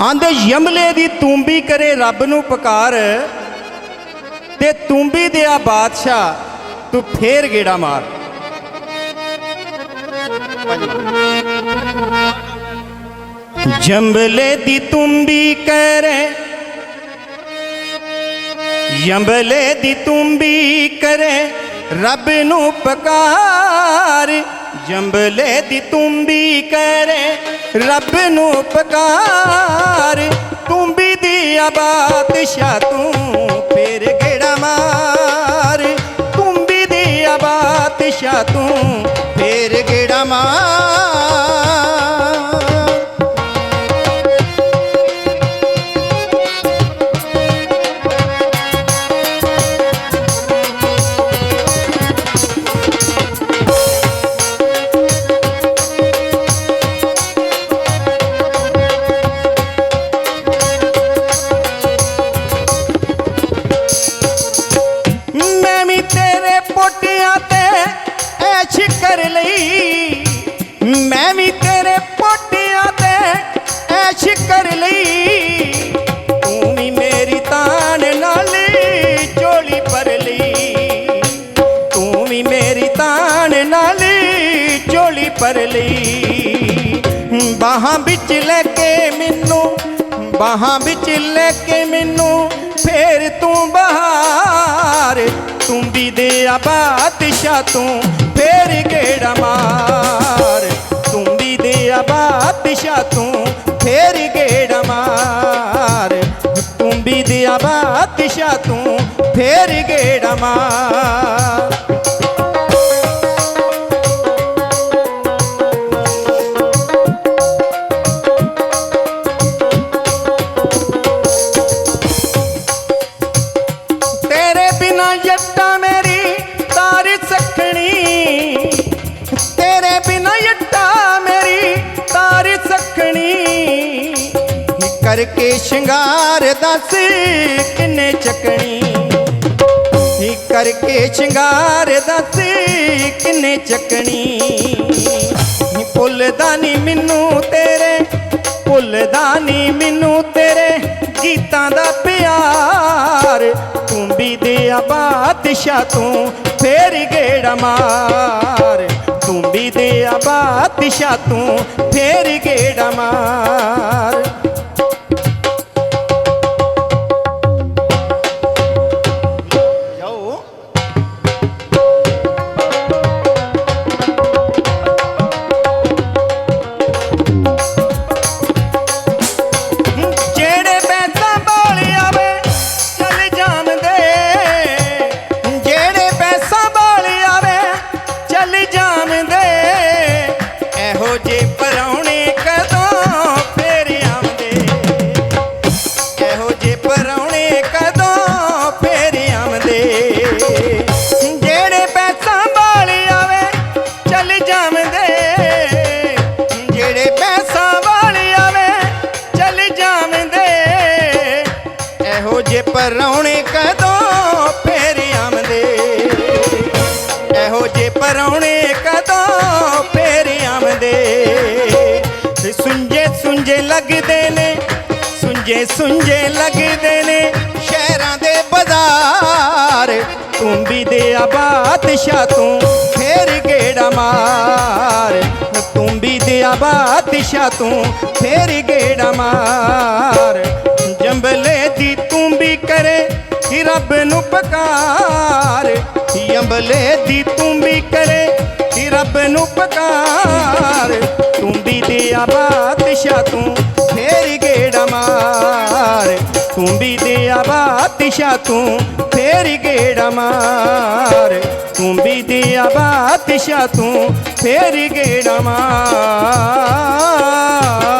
ਆਂਦੇ, ਯਮਲੇ ਦੀ ਤੂੰਬੀ ਕਰੇ ਰੱਬ ਨੂੰ ਪੁਕਾਰ, ਤੇ ਤੂੰਬੀ ਦਿਆ ਬਾਦਸ਼ਾਹ, ਤੂੰ ਫੇਰ ਗੇੜਾ ਮਾਰ। ਜੰਬਲੇ ਦੀ ਤੂੰਬੀ ਕਰੇ ਜੰਬਲੇ ਦੀ ਤੂੰਬੀ ਕਰੇ, ਰੱਬ ਨੂੰ ਪੁਕਾਰ। ਜੰਬਲੇ ਦੀ ਤੁੰਬੀ ਕਰੇ, ਰੱਬ ਨੂੰ ਪੁਕਾਰ। ਤੁੰਬੀ ਦੀ ਬਾਦਸ਼ਾਹ ਤੂੰ ਫੇਰ ਗੇੜਾ ਮਾਰ। ਤੁੰਬੀ ਦੀ ਬਾਦਸ਼ਾਹ ਤੂੰ ਫੇਰ ਪੋਟਿਆਂ ਤੇ ਐਸ਼ ਕਰ ਲਈ। ਮੈਂ ਵੀ ਤੇਰੇ ਪੋਟਿਆਂ ਤੇ ਐਸ਼ ਕਰ ਲਈ। ਤੂੰ ਵੀ ਮੇਰੀ ਤਾਨ ਨਾਲ ਝੋਲੀ ਭਰ ਲਈ। ਤੂੰ ਵੀ ਮੇਰੀ ਤਾਨ ਨਾਲ ਝੋਲੀ ਭਰ ਲਈ। ਬਾਹਾਂ ਵਿੱਚ ਲੈ ਕੇ ਮੈਨੂੰ, ਬਾਹਾਂ ਵਿੱਚ ਲੈ ਕੇ ਮੈਨੂੰ ਫੇਰ ਤੂੰ ਬਹਾਰ। ਤੂੰ ਵੀ ਦੇ ਆ ਬਾਦਸ਼ਾਹ ਤੂੰ, ਫੇਰ ਗੇੜਾ ਮਾਰ? ਤੂੰ ਵੀ ਦੇ ਆ ਬਾਦਸ਼ਾਹ ਤੂੰ, ਫੇਰ ਗੇੜਾ ਮਾਰ? ਤੂੰ ਵੀ ਦੇ ਆ ਬਾਦਸ਼ਾਹ ਤੂੰ, ਫੇਰ ਗੇੜਾ ਮਾਰ? ਬਿਨਾ ਜੱਟਾਂ ਮੇਰੀ ਤਾਰ ਸਖਣੀ। ਤੇਰੇ ਬਿਨਾ ਜੱਟਾਂ ਮੇਰੀ ਤਾਰ ਸਖਣੀ। ਕਰਕੇ ਸ਼ਿੰਗਾਰ ਦੱਸ ਕਿੰਨੇ ਚੱਕਣੀ। ਨੀ ਕਰਕੇ ਸ਼ਿੰਗਾਰ ਦੱਸ ਕਿੰਨੇ ਚੱਕਣੀ। ਭੁੱਲਦਾ ਨਹੀਂ ਮੈਨੂੰ ਤੇਰੇ, ਭੁੱਲਦਾ ਨਹੀਂ ਮੈਨੂੰ ਬਾਦਸ਼ਾਹ ਤੂੰ ਫੇਰ ਗੇੜਾ ਮਾਰ ਤੂੰ ਵੀ ਦੇ ਬਾਦਸ਼ਾਹ ਤੂੰ ਫੇਰ ਗੇੜਾ ਮਾਰ ਇਹੋ ਜੇ ਪਰੌਣੇ ਕਦੋਂ ਫੇਰ ਆਮਦੇ ਇਹੋ ਜੇ ਪਰੌਣੇ ਕਦੋਂ ਫੇਰ ਆਮਦੇ ਤੇ ਸੁੰਝੇ ਸੁੰਝੇ ਲੱਗਦੇ ਨੇ, ਸੁੰਝੇ ਸੁੰਝੇ ਲੱਗਦੇ ਨੇ ਸ਼ਹਿਰਾਂ ਦੇ ਬਾਜ਼ਾਰ। ਤੂੰ ਵੀ ਦੇ ਆ ਬਾਦਸ਼ਾਹ ਤੂੰ ਫੇਰ ਗੇੜਾ ਮਾਰ। ਤੂੰ ਵੀ ਦੇ ਆ ਬਾਦਸ਼ਾਹ ਤੂੰ ਫੇਰ ਗੇੜਾ ਮਾਰ। ਜੰਬਲੇ ਦੀ ਵੀ ਕਰੇ ਕਿ ਰੱਬ ਨੂੰ ਪਕਾਰ। ਅੰਬਲੇ ਦੀ ਤੂੰ ਵੀ ਕਰੇ ਕਿ ਰੱਬ ਨੂੰ ਪਕਾਰ। ਤੂੰ ਵੀ ਦੇ ਆ ਬਾਦਸ਼ਾਹ ਤੂੰ ਫੇਰ ਗੇੜਾ ਮਾਰ। ਤੂੰ ਵੀ ਦੇ ਬਾਦਸ਼ਾਹ ਤੂੰ ਫੇਰ ਗੇੜਾ ਮਾਰ। ਤੂੰ ਵੀ ਦੇ ਬਾਦਸ਼ਾਹ ਤੂੰ ਫੇਰ ਗੇੜਾ ਮਾਰ।